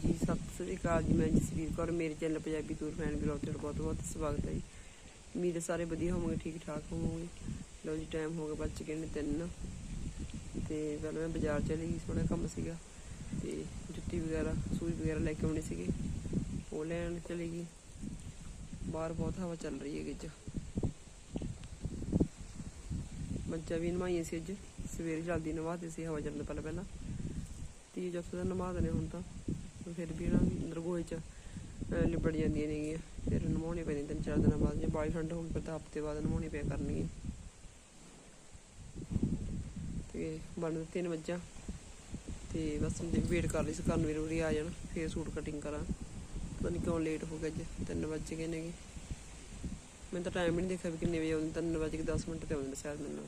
ਜੀ, ਸਤਿ ਸ੍ਰੀ ਅਕਾਲ ਜੀ, ਮੈਂ ਜਸਵੀਰ ਕੌਰ, ਮੇਰੇ channel Punjabi tour fan blog ਤੇ ਬਹੁਤ ਬਹੁਤ ਸਵਾਗਤ ਹੈ ਜੀ। ਉਮੀਦ ਸਾਰੇ ਵਧੀਆ ਹੋਵੋਗੇ ਠੀਕ ਠਾਕ ਹੋਵੋਗੇ। ਲਓ ਜੀ ਟਾਈਮ ਹੋ ਗਿਆ ਬੱਚ ਗਏ ਨੇ ਤਿੰਨ। ਤੇ ਪਹਿਲਾਂ ਮੈਂ ਬਾਜ਼ਾਰ ਚਲੀ ਗਈ ਥੋੜਾ ਕੰਮ ਸੀਗਾ। ਤੇ ਜੁੱਤੀ ਵਗੈਰਾ, ਸੂਈ ਵਗੈਰਾ ਲੈ ਕੇ ਆਉਣੀ ਸੀਗੀ। ਉਹ ਲੈਣ ਚਲੀ ਗਈ ਬਾਹਰ ਬਹੁਤ ਹਵਾ ਚੱਲ ਰਹੀ ਹੈ ਗਿੱਜ ਮੱਝਾਂ ਵੀ ਨਵਾਈਆਂ ਸੀ ਅੱਜ। ਸਵੇਰੇ ਜਲਦੀ ਨਵਾਤੇ ਸੀ ਹਵਾ ਚੱਲਣ ਪਹਿਲਾਂ ਪਹਿਲਾਂ ਤੀ ਜੱਫ ਦਾ ਨਮਾ ਹੁਣ ਤਾਂ। ਫਿਰ ਵੀ ਨਾ ਰਗੋਏ ਚ ਲਿਬੜ ਜਾਂਦੀਆਂ ਨੇਗੀਆਂ। ਫਿਰ ਨਮਾਉਣੀ ਪੈਂਦੀ ਤਿੰਨ ਚਾਰ ਦਿਨਾਂ ਬਾਅਦ, ਜੇ ਬਾਈ ਠੰਡ ਹੋ ਗਈ ਫਿਰ ਤਾਂ ਹਫ਼ਤੇ ਬਾਅਦ ਨਮਾਉਣੀ ਪਿਆ ਕਰਨਗੀ ਤੇ ਬਣ ਤਿੰਨ ਨੇ ਮੱਝਾਂ। ਤੇ ਬਸ ਉਹਦੀ ਵੇਟ ਕਰ ਲਈ ਸੀ, ਕਰਨ ਵੀ ਉਰੀ ਆ ਜਾਣ, ਫੇਰ ਸੂਟ ਕਟਿੰਗ ਕਰਾਂ। ਪਤਾ ਨਹੀਂ ਕਿਉਂ ਲੇਟ ਹੋ ਗਿਆ ਅੱਜ 3 ਵਜੇ ਗਏ ਨੇਗੇ। ਮੈਂ ਤਾਂ ਟਾਈਮ ਹੀ ਨਹੀਂ ਦੇਖਿਆ ਵੀ ਕਿੰਨੇ ਵਜੇ ਆਉਂਦੇ 3 ਵਜੇ ਕੇ 10 ਮਿੰਟ ਤੇ ਆਉਂਦੇ ਨੇ ਸ਼ਾਇਦ ਮੈਨੂੰ।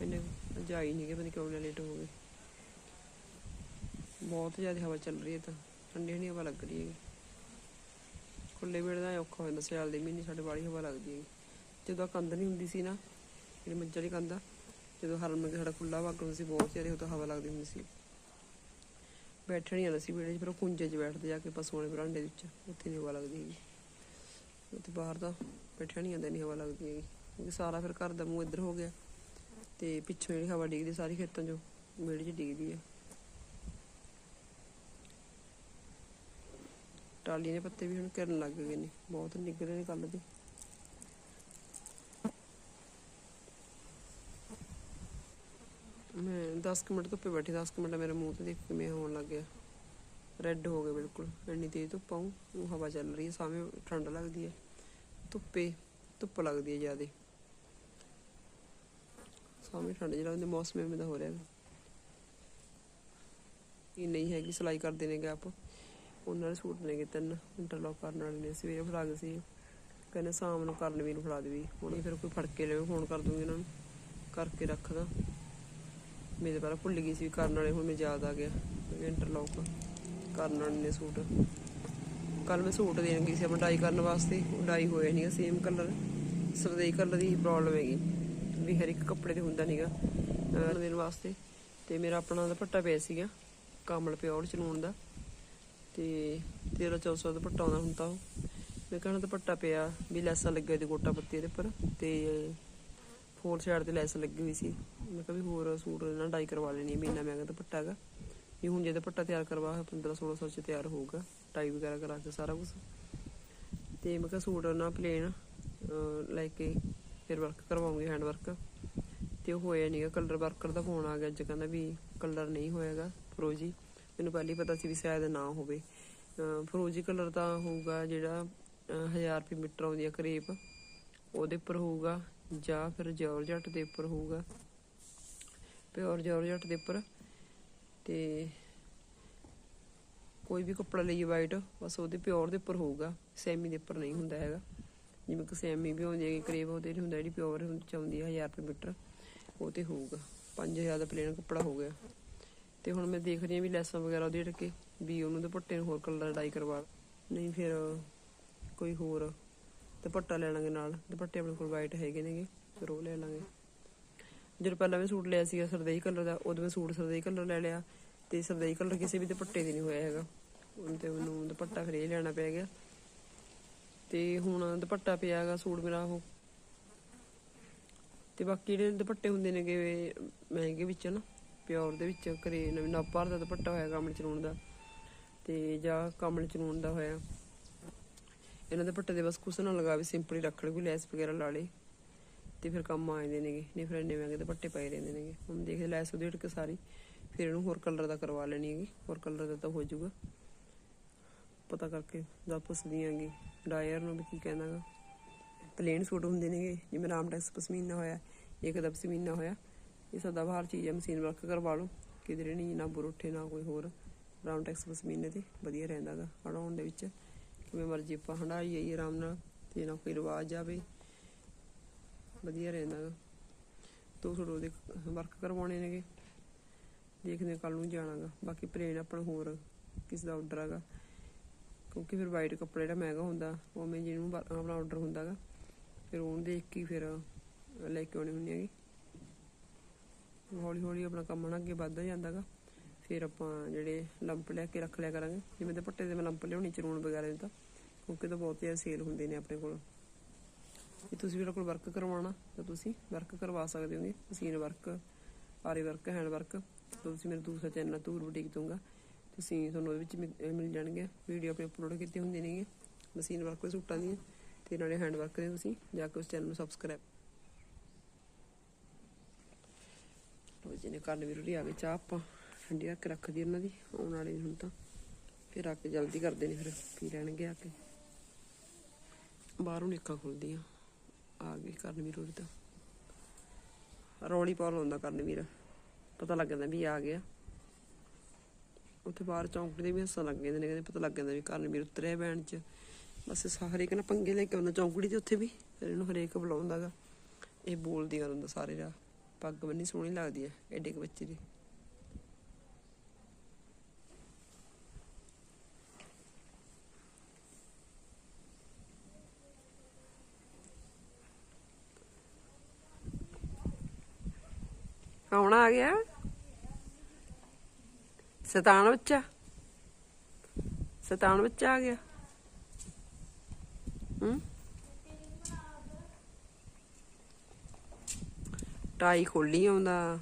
ਮੈਨੇ ਅੱਜ ਆਈ ਨਹੀਂ ਗਏ ਪਤਾ ਨਹੀਂ ਕਿਉਂ ਲੇਟ ਹੋ ਗਏ। ਬਹੁਤ ਜ਼ਿਆਦਾ ਹਵਾ ਚੱਲ ਰਹੀ ਹੈ ਤਾਂ ਠੰਡੀ ਠੰਡੀ ਹਵਾ ਲੱਗ ਰਹੀ ਹੈ ਖੁੱਲੇ ਵੇਲੇ ਦਾ ਔਖਾ ਹੋ ਜਾਂਦਾ, ਸਿਆਲ ਦੇ ਮਹੀਨੇ ਸਾਡੇ ਵਾਲੀ ਹਵਾ ਲੱਗਦੀ ਹੈ ਜਦੋਂ ਕੰਧ ਨਹੀਂ ਹੁੰਦੀ ਸੀ ਨਾ, ਜਿਹੜੀ ਮੱਝ ਵਾਲੀ ਕੰਧ ਆ, ਜਦੋਂ ਹਰਨ ਸਾਡਾ ਖੁੱਲਾ ਵਗ ਹੁੰਦਾ ਸੀ, ਬਹੁਤ ਜ਼ਿਆਦਾ ਉਦੋਂ ਹਵਾ ਲੱਗਦੀ ਹੁੰਦੀ ਸੀ। ਬੈਠਣ ਨਹੀਂ ਆਉਂਦਾ ਸੀ ਵਿਹੜੇ 'ਚ, ਫਿਰ ਉਹ ਕੁੰਜੇ 'ਚ ਬੈਠਦੇ ਜਾ ਕੇ ਪਸ਼ੂਆਂ ਦੇ ਬਰਾਂਡੇ ਵਿੱਚ, ਉੱਥੇ ਨਹੀਂ ਹਵਾ ਲੱਗਦੀ ਹੈਗੀ। ਉੱਥੇ ਬਾਹਰ ਤਾਂ ਬੈਠਿਆ ਨਹੀਂ ਆਉਂਦਾ ਨਹੀਂ ਹਵਾ ਲੱਗਦੀ ਹੈਗੀ। ਕਿਉਂਕਿ ਸਾਰਾ ਫਿਰ ਘਰ ਦਾ ਮੂੰਹ ਇੱਧਰ ਹੋ ਗਿਆ ਤੇ ਪਿੱਛੋਂ ਜਿਹੜੀ ਹਵਾ ਡਿੱਗਦੀ, ਸਾਰੀ ਖੇਤਾਂ 'ਚੋਂ ਵਿਹੜੇ 'ਚ ਡਿੱਗਦੀ ਹੈ। ਟਾਲੀ ਦੇ ਪੱਤੇ ਵੀ ਹੁਣ ਕਰਨ ਲੱਗ ਗਏ ਨੇ, ਬਹੁਤ ਨਿੱਘ ਰਹੇ ਨੇ ਕੱਲ ਦੇ। ਮੈਂ 10 ਕੁ ਮਿੰਟ ਧੁੱਪੇ ਬੈਠੀ 10 ਮਿੰਟ ਮੇਰੇ ਮੂੰਹ ਤੇ ਦੇਖ ਕਿਵੇਂ ਹੋਣ ਲੱਗ ਗਿਆ। ਰੈੱਡ ਹੋ ਗਿਆ ਬਿਲਕੁਲ, ਇੰਨੀ ਤੇਜ਼ ਧੁੱਪ ਆਉਂ ਉਹ ਹਵਾ ਚੱਲ ਰਹੀ ਹੈ ਸਾਵੇਂ ਠੰਡ ਲੱਗਦੀ ਹੈ। ਧੁੱਪੇ, ਧੁੱਪ ਲੱਗਦੀ ਹੈ ਜ਼ਿਆਦੇ। ਸਾਵੇਂ ਠੰਡ ਜਿਹੜਾ ਉਹਦੇ ਮੌਸਮ ਐਵੇਂ ਦਾ ਹੋ ਰਿਹਾ ਇਹ ਨਹੀਂ ਹੈਗੀ ਸਿਲਾਈ ਕਰਦੇ ਨੇ ਆਪ ਉਹਨਾਂ ਦੇ ਸੂਟ ਲੈ ਨੇਗੇ ਤਿੰਨ ਇੰਟਰਲੌਕ ਕਰਨ ਵਾਲੇ ਨੇ, ਸਵੇਰੇ ਫੜਾ ਗਏ ਸੀ। ਕਹਿੰਦੇ ਸ਼ਾਮ ਨੂੰ ਕਰਨ ਵੀ ਨੂੰ ਫੜਾ ਦੇਵੀ ਹੁਣ ਫਿਰ ਕੋਈ ਫੜ ਕੇ ਲਵੇ ਫੋਨ ਕਰ ਦੂੰਗੀ ਇਹਨਾਂ ਨੂੰ। ਕਰਕੇ ਰੱਖਦਾ ਮੇਰੇ ਪਹਿਲਾਂ ਭੁੱਲ ਗਈ ਸੀ ਵੀ ਕਰਨ ਵਾਲੇ, ਹੁਣ ਮੈਨੂੰ ਯਾਦ ਆ ਗਿਆ ਇੰਟਰਲੌਕ ਕਰਨ ਵਾਲੇ ਨੇ ਸੂਟ। ਕੱਲ ਮੈਂ ਸੂਟ ਦੇਣ ਗਈ ਸੀ ਆਪਣਾ ਡਾਈ ਕਰਨ ਵਾਸਤੇ। ਉਹ ਡਾਈ ਹੋਇਆ ਨਹੀਂਗਾ ਸੇਮ ਕਲਰ ਸਰਦੇਈ ਕਲਰ ਦੀ ਪ੍ਰੋਬਲਮ ਹੈਗੀ। ਵੀ ਹਰ ਇੱਕ ਕੱਪੜੇ ਤੇ ਹੁੰਦਾ ਨਹੀਂਗਾ ਦੇਣ ਵਾਸਤੇ। ਤੇ ਮੇਰਾ ਆਪਣਾ ਦੁਪੱਟਾ ਪਿਆ ਸੀਗਾ, ਕਮਲ ਪਿਓਰ ਚਲੂਣ ਦਾ। ਤੇ 1300 ਦੁਪੱਟਾ ਆਉਂਦਾ ਹੁਣ ਤਾਂ ਉਹ। ਮੈਂ ਕਹਿੰਦਾ ਦੁਪੱਟਾ ਪਿਆ ਵੀ ਲੈਸਾਂ ਲੱਗੀਆਂ ਤੇ ਗੋਟਾ ਪੱਤੀ ਇਹਦੇ ਉੱਪਰ ਤੇ ਫੋਰ ਸਾਈਡ ਤੇ ਲੈਸ ਲੱਗੀ ਹੋਈ ਸੀ। ਮੈਂ ਕਿਹਾ ਵੀ ਹੋਰ ਸੂਟ ਨਾਲ ਡਾਈ ਕਰਵਾ ਲੈਣੀ ਹੈ, ਮਹੀਨਾ ਮਹਿੰਗਾ ਤਾਂ ਪੱਟਾ ਹੈਗਾ। ਵੀ ਹੁਣ ਜੇ ਪੱਟਾ ਤਿਆਰ ਕਰਵਾ 15 1600 ਚ ਤਿਆਰ ਹੋਊਗਾ ਟਾਈ ਵਗੈਰਾ ਕਰਾ ਕੇ ਸਾਰਾ ਕੁਝ ਤੇ ਮੈਂ ਕਿਹਾ ਸੂਟ ਨਾ ਪਲੇਨ ਲੈ ਕੇ ਫਿਰ ਵਰਕ ਕਰਵਾਉਂਗੀ ਹੈਂਡ ਵਰਕ ਤੇ ਉਹ ਹੋਇਆ ਨਹੀਂਗਾ ਕਲਰ ਵਰਕਰ ਦਾ ਫੋਨ ਆ ਗਿਆ ਅੱਜ ਕਹਿੰਦਾ ਵੀ ਕਲਰ ਨਹੀਂ ਹੋਏਗਾ ਫਰੋਜੀ। ਮੈਨੂੰ ਪਹਿਲੀ ਪਤਾ ਸੀ ਵੀ ਸ਼ਾਇਦ ਨਾ ਹੋਵੇ। ਫਰੋਜੀ ਕਲਰ ਦਾ ਹੋਊਗਾ ਜਿਹੜਾ 1000 ਰੁਪਏ ਮੀਟਰ ਆਉਂਦੀ ਆ ਕਰੇਪ ਉਹਦੇ ਉੱਪਰ ਹੋਊਗਾ ਜਾਂ ਫਿਰ ਜੋਰਜਟ ਦੇ ਉੱਪਰ ਹੋਊਗਾ। ਪਿਓਰ ਜੋਰਜਟ ਦੇ ਉੱਪਰ। ਤੇ ਕੋਈ ਵੀ ਕੱਪੜਾ ਲਈਏ ਵਾਈਟ ਬਸ ਉਹਦੇ ਪਿਓਰ ਦੇ ਉੱਪਰ ਹੋਊਗਾ। ਸੈਮੀ ਦੇ ਉੱਪਰ ਨਹੀਂ ਹੁੰਦਾ ਹੈਗਾ। ਜਿਵੇਂ ਕਿ ਸੈਮੀ ਵੀ ਹੁੰਦੀ ਹੈ ਕਰੇਬ, ਉਹਦੇ ਨਹੀਂ ਹੁੰਦਾ ਜਿਹੜੀ ਪਿਓਰ ਚ ਆਉਂਦੀ ਹੈ 1000 ਰੁਪਏ ਮੀਟਰ। ਉਹ ਤੇ ਹੋਊਗਾ। 5000 ਦਾ ਪਲੇਨ ਕੱਪੜਾ ਹੋ ਗਿਆ। ਤੇ ਹੁਣ ਮੈਂ ਦੇਖ ਰਹੀ ਹਾਂ ਵੀ ਲੈਸਾਂ ਵਗੈਰਾ ਉਹਦੇ ਟਕੇ ਵੀ ਉਹਨੂੰ ਦੁਪੱਟੇ ਨੂੰ ਹੋਰ ਕਲਰ ਡਾਈ ਕਰਵਾ ਨਹੀਂ ਫਿਰ ਕੋਈ ਹੋਰ ਦੁਪੱਟਾ ਲੈ ਲਾਂਗੇ ਨਾਲ। ਦੁਪੱਟੇ ਆਪਣੇ ਕੋਲ ਵਾਈਟ ਹੈਗੇ ਨੇਗੇ, ਫਿਰ ਉਹ ਲੈ ਲਾਂਗੇ। ਜਦੋਂ ਪਹਿਲਾਂ ਮੈਂ ਸੂਟ ਲਿਆ ਸੀਗਾ ਸਰਦੇਈ ਕਲਰ ਦਾ, ਉਦੋਂ ਮੈਂ ਸੂਟ ਸਰਦੇਈ ਕਲਰ ਲੈ ਲਿਆ ਤੇ ਸਰਦੇਈ ਕਲਰ ਕਿਸੇ ਵੀ ਦੁਪੱਟੇ ਤੇ ਨਹੀਂ ਹੋਇਆ ਹੈਗਾ। ਹੁਣ ਤੇ ਮੈਨੂੰ ਦੁਪੱਟਾ ਫਿਰ ਇਹ ਲੈਣਾ ਪੈ ਗਿਆ। ਤੇ ਹੁਣ ਦੁਪੱਟਾ ਪਿਆ ਹੈਗਾ ਸੂਟ ਮੇਰਾ ਉਹ। ਤੇ ਬਾਕੀ ਜਿਹੜੇ ਦੁਪੱਟੇ ਹੁੰਦੇ ਨੇਗੇ, ਮਹਿੰਗੇ ਵਿੱਚ ਨਾ ਪਿਓਰ ਦੇ ਵਿੱਚ ਕਰੇ ਨਵੀਂ ਨਾਪਾਰ ਦਾ ਦੁਪੱਟਾ ਹੋਇਆ ਕਮਲ ਚਨੂਨ ਦਾ ਤੇ ਜਾਂ ਕਮਲ ਚਨੂਨ ਦਾ ਹੋਇਆ। ਇਹਨਾਂ ਦੇ ਪੱਟੇ ਦੇ ਬਸ ਕੁਛ ਨਾ ਲਗਾਵੇ ਸਿੰਪਲੀ ਹੀ ਰੱਖ ਕੋਈ ਲੈਸ ਵਗੈਰਾ ਲਾ ਲੇ ਤੇ ਫਿਰ ਕੰਮ ਆ ਜਾਂਦੇ ਨੇਗੇ। ਨਹੀਂ ਫਿਰ ਇੰਨੇ ਮਹਿੰਗੇ ਦੁਪੱਟੇ ਪਏ ਰਹਿੰਦੇ ਨੇਗੇ। ਹੁਣ ਦੇਖਦੇ ਲੈਸ ਉਹਦੇ ਕੇ ਸਾਰੀ, ਫਿਰ ਇਹਨੂੰ ਹੋਰ ਕਲਰ ਦਾ ਕਰਵਾ ਲੈਣੀ ਹੈਗੀ। ਹੋਰ ਕਲਰ ਦਾ ਤਾਂ ਹੋ ਜਾਊਗਾ। ਪਤਾ ਕਰਕੇ ਦਾ ਪੁੱਛਦੀ ਆਂਗੀ। ਡਾਇਰ ਨੂੰ ਵੀ ਕੀ ਕਹਿੰਦਾਗਾ ਪਲੇਨ ਸੂਟ ਹੁੰਦੇ ਨੇਗੇ। ਜਿਵੇਂ ਰਾਮਟੈਕਸ ਪਸ਼ਮੀਨਾ ਹੋਇਆ, ਇੱਕ ਦਾ ਪਸ਼ਮੀਨਾ ਹੋਇਆ। ਇਹ ਸਦਾ ਬਾਹਰ ਚੀਜ਼ ਹੈ ਮਸ਼ੀਨ ਵਰਕ ਕਰਵਾ ਲਓ। ਕਿਧਰੇ ਨਹੀਂ, ਨਾ ਬੁਰੁੱਠੇ ਨਾ ਕੋਈ ਹੋਰ। ਰਾਮਟੈਕਸ ਪਸ਼ਮੀਨੇ ਤੇ ਵਧੀਆ ਰਹਿੰਦਾਗਾ ਹੜਾਉਣ ਦੇ ਵਿੱਚ। ਕਿਵੇਂ ਮਰਜ਼ੀ ਆਪਾਂ ਹੰਡਾਈ ਆਈ ਆਰਾਮ ਨਾਲ, ਤੇ ਨਾ ਕੋਈ ਰਿਵਾਜ ਆਵੇ। ਵਧੀਆ ਰਹਿੰਦਾਗਾ ਦੋ ਸੂਟ ਉਹਦੇ ਵਰਕ ਕਰਵਾਉਣੇ ਨੇਗੇ। ਦੇਖਦੇ ਕੱਲ ਨੂੰ ਜਾਣਾਗਾ ਬਾਕੀ ਪਲੇਨ ਆਪਣਾ ਹੋਰ ਕਿਸ ਦਾ ਆਰਡਰ ਹੈਗਾ। ਕਿਉਂਕਿ ਫਿਰ ਵਾਈਟ ਕੱਪੜਾ ਜਿਹੜਾ ਮਹਿੰਗਾ ਹੁੰਦਾ, ਉਵੇਂ ਜਿਹਨੂੰ ਵਰ- ਆਪਣਾ ਆਰਡਰ ਹੁੰਦਾਗਾ ਫਿਰ ਉਹਨੂੰ ਦੇਖ ਕੇ ਫਿਰ ਲੈ ਕੇ ਆਉਣੀ ਹੁੰਦੀ ਹੈਗੀ। ਹੌਲੀ ਹੌਲੀ ਆਪਣਾ ਕੰਮ ਨਾ ਅੱਗੇ ਵੱਧਦਾ ਜਾਂਦਾਗਾ। ਫਿਰ ਆਪਾਂ ਜਿਹੜੇ ਲੰਪ ਲੈ ਕੇ ਰੱਖ ਲਿਆ ਕਰਾਂਗੇ। ਜਿਵੇਂ ਤੇ ਪੱਟੇ ਦੇ ਮੈਂ ਲੰਪ ਲਿਆਉਣੀ, ਚਰੂਣ ਵਗੈਰਾ ਦੇ ਤਾਂ। ਕਿਉਂਕਿ ਤਾਂ ਬਹੁਤ ਜ਼ਿਆਦਾ ਸੇਲ ਹੁੰਦੇ ਨੇ ਆਪਣੇ ਕੋਲ। ਜੇ ਤੁਸੀਂ ਵੀ ਕੋਲ ਵਰਕ ਕਰਵਾਉਣਾ, ਤਾਂ ਤੁਸੀਂ ਵਰਕ ਕਰਵਾ ਸਕਦੇ ਹੋਗੇ। ਮਸ਼ੀਨ ਵਰਕ ਆਰੀ ਵਰਕ ਹੈਂਡ ਵਰਕ ਤੁਸੀਂ ਮੇਰੇ ਦੂਸਰਾ ਚੈਨਲ ਤੂਰ ਬੁਟੀਕ ਦੂੰਗਾ ਤੁਸੀਂ ਤੁਹਾਨੂੰ ਉਹਦੇ ਵਿੱਚ ਮਿਲ- ਮਿਲ ਜਾਣਗੇ। ਵੀਡੀਓ ਆਪਣੇ ਅਪਲੋਡ ਕੀਤੇ ਹੁੰਦੇ ਨੇਗੇ। ਮਸ਼ੀਨ ਵਰਕ ਦੇ ਸੂਟਾਂ ਦੀਆਂ। ਤੇ ਨਾਲੇ ਹੈਂਡ ਵਰਕ ਦੇ ਤੁਸੀਂ ਜਾ ਕੇ ਉਸ ਚੈਨਲ ਨੂੰ ਸਬਸਕ੍ਰਾਈਬ ਜਿਹਨੇ ਜੀ ਵੀ ਰੁੜੀ ਆ ਗਈ ਚਾਹ ਆਪਾਂ। ਠੰਡੀ ਰੱਖ ਕੇ ਰੱਖਦੀ ਉਹਨਾਂ ਦੀ, ਆਉਣ ਵਾਲੀ ਹੁਣ ਤਾਂ। ਫਿਰ ਆ ਕੇ ਜਲਦੀ ਕਰਦੇ ਨੇ ਫਿਰ ਪੀ ਲੈਣਗੇ ਆ ਕੇ। ਬਾਹਰੋਂ ਨਿੱਕਾ ਖੁੱਲਦੀਆਂ, ਆ ਆ ਗਈ ਕਰਨ ਵੀ ਰੁੜੀ ਤਾਂ। ਰੌਲੀ ਪਾ ਲਾਉਂਦਾ ਕਰਨ ਵੀਰ ਪਤਾ ਲੱਗ ਜਾਂਦਾ ਵੀ ਆ ਗਿਆ। ਉੱਥੇ ਬਾਹਰ ਚੌਂਕੜੀ ਦੇ ਵੀ ਹੱਸਣ ਲੱਗ ਜਾਂਦੇ ਨੇ, ਕਹਿੰਦੇ ਪਤਾ ਲੱਗ ਜਾਂਦਾ ਵੀ ਕਰਨ ਵੀਰ ਉਤਰਿਆ ਬੈਣ ਚ। ਬਸ ਸਾਰੇ ਕਹਿੰਦਾ ਪੰਗੇ ਲੈ ਕੇ ਆਉਂਦਾ ਚੌਂਕੜੀ ਦੇ ਉੱਥੇ ਵੀ। ਫਿਰ ਇਹਨੂੰ ਹਰੇਕ ਬੁਲਾਉਂਦਾਗਾ ਇਹ ਬੋਲਦੀ ਆ ਹੁੰਦਾ ਸਾਰੇ ਰਾਹ। ਪੱਗ ਬੰਨੀ ਸੋਹਣੀ ਲੱਗਦੀ ਹੈ ਐਡੇ ਕੁ ਬੱਚੇ ਦੀ। ਕੌਣ ਆ ਗਿਆ? ਸਤਾਨ ਬੱਚਾ? ਸਤਾਨ ਬੱਚਾ ਆ ਗਿਆ। ਹੂੰ? ਟਾਈ ਖੋਲੀ ਆਉਂਦਾ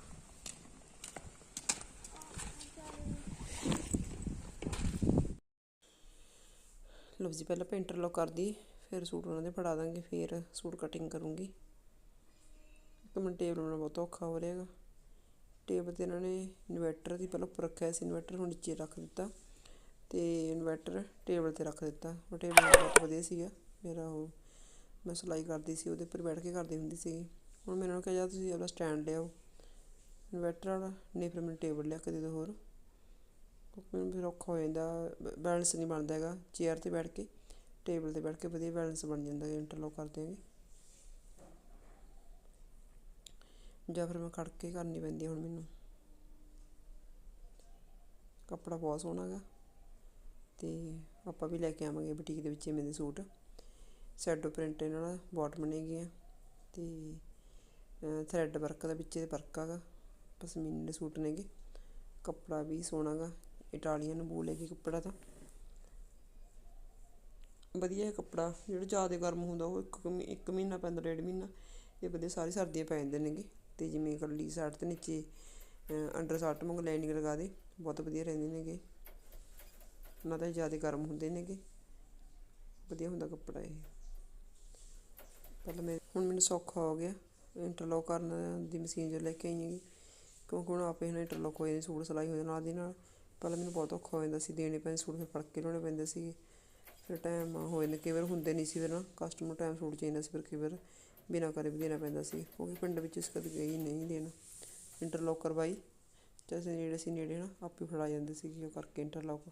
ਲਓ ਜੀ, ਪਹਿਲਾਂ ਪੇਂਟਰ ਲੋ ਕਰਦੀ, ਫਿਰ ਸੂਟ ਉਹਨਾਂ ਦੇ ਫੜਾ ਦਾਂਗੇ, ਫਿਰ ਸੂਟ ਕਟਿੰਗ ਕਰੂੰਗੀ। ਇੱਕ ਮਿੰਟ ਟੇਬਲ ਬਣਾਉਣਾ ਬਹੁਤ ਔਖਾ ਹੋ ਰਿਹਾ ਹੈਗਾ। ਟੇਬਲ ਤੇ ਇਹਨਾਂ ਨੇ ਇਨਵਰਟਰ ਦੀ ਪਹਿਲਾਂ ਉੱਪਰ ਰੱਖਿਆ ਸੀ ਇਨਵਰਟਰ ਹੁਣ ਨੀਚੇ ਰੱਖ ਦਿੱਤਾ। ਤੇ ਇਨਵਰਟਰ ਟੇਬਲ ਤੇ ਰੱਖ ਦਿੱਤਾ। ਉਹ ਟੇਬਲ ਬਹੁਤ ਵਧੀਆ ਸੀਗਾ। ਮੇਰਾ ਉਹ, ਮੈਂ ਸਿਲਾਈ ਕਰਦੀ ਸੀ, ਉਹਦੇ ਉੱਪਰ ਬੈਠ ਕੇ ਕਰਦੀ ਹੁੰਦੀ ਸੀ ਹੁਣ ਮੈਨੂੰ ਉਹਨਾਂ ਕਿਹਾ ਜਾ ਤੁਸੀਂ ਆਪਣਾ ਸਟੈਂਡ ਲਿਆਓ। ਇਨਵਰਟਰ ਵਾਲਾ ਨਹੀਂ ਫਿਰ ਮੈਨੂੰ ਟੇਬਲ ਲਿਆ ਕੇ ਦੇ ਦਿਓ ਹੋਰ। ਮੈਨੂੰ ਫਿਰ ਔਖਾ ਹੋ ਜਾਂਦਾ। ਬੈਲੈਂਸ ਨਹੀਂ ਬਣਦਾ ਹੈਗਾ। ਚੇਅਰ ਤੇ ਬੈਠ ਕੇ ਟੇਬਲ ਤੇ ਬੈਠ ਕੇ ਵਧੀਆ ਬੈਲੈਂਸ ਬਣ ਜਾਂਦਾ ਹੈ। ਇੰਟਰਲੋਕ ਕਰਦੇ ਆਂਗੇ ਜਾਂ ਫਿਰ ਮੈਂ ਖੜ ਕੇ ਕਰਨੀ ਪੈਂਦੀ ਹੁਣ ਮੈਨੂੰ। ਕੱਪੜਾ ਬਹੁਤ ਸੋਹਣਾ ਹੈਗਾ। ਤੇ ਆਪਾਂ ਵੀ ਲੈ ਕੇ ਆਵਾਂਗੇ ਬੁਟੀਕ ਦੇ ਵਿੱਚ ਇਵੇਂ ਦੇ ਸੂਟ। ਸੈਡੋ ਪ੍ਰਿੰਟ ਇਹਨਾਂ ਨਾਲ ਬਾਟਮ ਨੇਗੀਆਂ ਤੇ ਥਰੈਡ ਵਰਕ ਦਾ ਵਿੱਚ ਵਰਕ ਹੈਗਾ ਪਸ਼ਮੀਨੇ ਦੇ ਸੂਟ ਨੇਗੇ, ਕੱਪੜਾ ਵੀ ਸੋਹਣਾ ਗਾ ਇਟਾਲੀਅਨ ਬੂਲ ਹੈਗੀ ਕੱਪੜਾ ਤਾਂ। ਵਧੀਆ ਕੱਪੜਾ, ਜਿਹੜਾ ਜ਼ਿਆਦਾ ਗਰਮ ਹੁੰਦਾ ਉਹ ਇੱਕ ਇੱਕ ਮਹੀਨਾ ਪੈਂਦਾ, ਡੇਢ ਮਹੀਨਾ, ਇਹ ਵਧੀਆ ਸਾਰੀ ਸਰਦੀਆਂ ਪੈ ਜਾਂਦੇ ਨੇਗੇ। ਤੇ ਜਿਵੇਂ ਇਕੱਲੀ ਸਰਟ ਤੇ ਨੀਚੇ ਅੰਡਰ ਸਰਟ ਮੰਗ ਲਾਈਨਿੰਗ ਲਗਾ ਦੇ, ਬਹੁਤ ਵਧੀਆ ਰਹਿੰਦੇ ਨੇਗੇ। ਨਾ ਤਾਂ ਜ਼ਿਆਦਾ ਗਰਮ ਹੁੰਦੇ ਨੇਗੇ। ਵਧੀਆ ਹੁੰਦਾ ਕੱਪੜਾ ਇਹ। ਪਹਿਲਾਂ ਮੈਂ ਹੁਣ ਮੈਨੂੰ ਸੌਖਾ ਹੋ ਗਿਆ। ਇੰਟਰਲੋਕ ਕਰਨ ਦੀ ਮਸ਼ੀਨ ਜੋ ਲੈ ਕੇ ਆਈ ਹੈਗੀ। ਕਿਉਂਕਿ ਹੁਣ ਆਪੇ ਹਨਾ ਇੰਟਰਲੋਕ ਹੋ ਜਾਂਦੀ ਸੂਟ ਸਿਲਾਈ ਹੋ ਨਾਲ ਦੀ ਨਾਲ। ਪਹਿਲਾਂ ਮੈਨੂੰ ਬਹੁਤ ਔਖਾ ਹੋ ਜਾਂਦਾ ਸੀ, ਦੇਣੇ ਪੈਂਦੇ ਸੂਟ ਫਿਰ ਫੜ ਕੇ ਲਿਆਉਣੇ ਪੈਂਦੇ ਸੀ ਫਿਰ ਟਾਈਮ ਹੋ ਜਾਂਦਾ, ਕਈ ਵਾਰ ਹੁੰਦੇ ਨਹੀਂ ਸੀ ਫਿਰ ਨਾ। ਕਸਟਮਰ ਟਾਈਮ ਸੂਟ ਚਾਹੀਦਾ ਸੀ ਫਿਰ ਕਈ ਵਾਰ ਬਿਨਾਂ ਕਰੇ ਵੀ ਦੇਣਾ ਪੈਂਦਾ ਸੀ। ਕਿਉਂਕਿ ਪਿੰਡ ਵਿੱਚ ਇਸ ਕਦੇ ਗਈ ਨਹੀਂ ਦੇਣਾ। ਇੰਟਰਲੋਕ ਕਰਵਾਈ। ਜੈਸੇ ਨੇੜੇ ਸੀ ਨੇੜੇ ਨਾ, ਆਪੇ ਫੜਾ ਜਾਂਦੇ ਸੀ ਉਹ ਕਰਕੇ ਇੰਟਰਲੋਕ